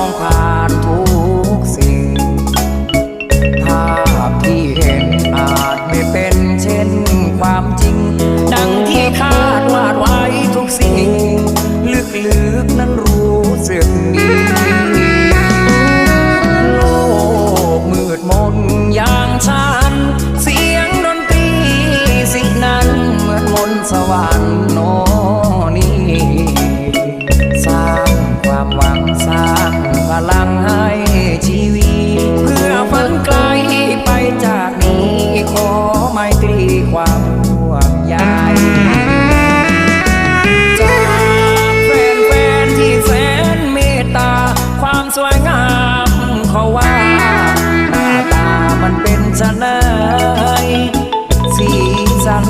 องผ่านทุกสิ่ง ภาพที่เห็นอาจไม่เป็นเช่นความจริง ดังที่คาดวาดไว้ทุกสิ่ง ลึกๆนั้นรู้สึกดีโลกมืดมนอย่างฉัน เสียงดนตรีสินั้นเหมือนมนสวรรค์โน จากนี้ขอไม่ตรีความร่วมใยจากแฟนๆที่แสนเมตตา ความสวยงาม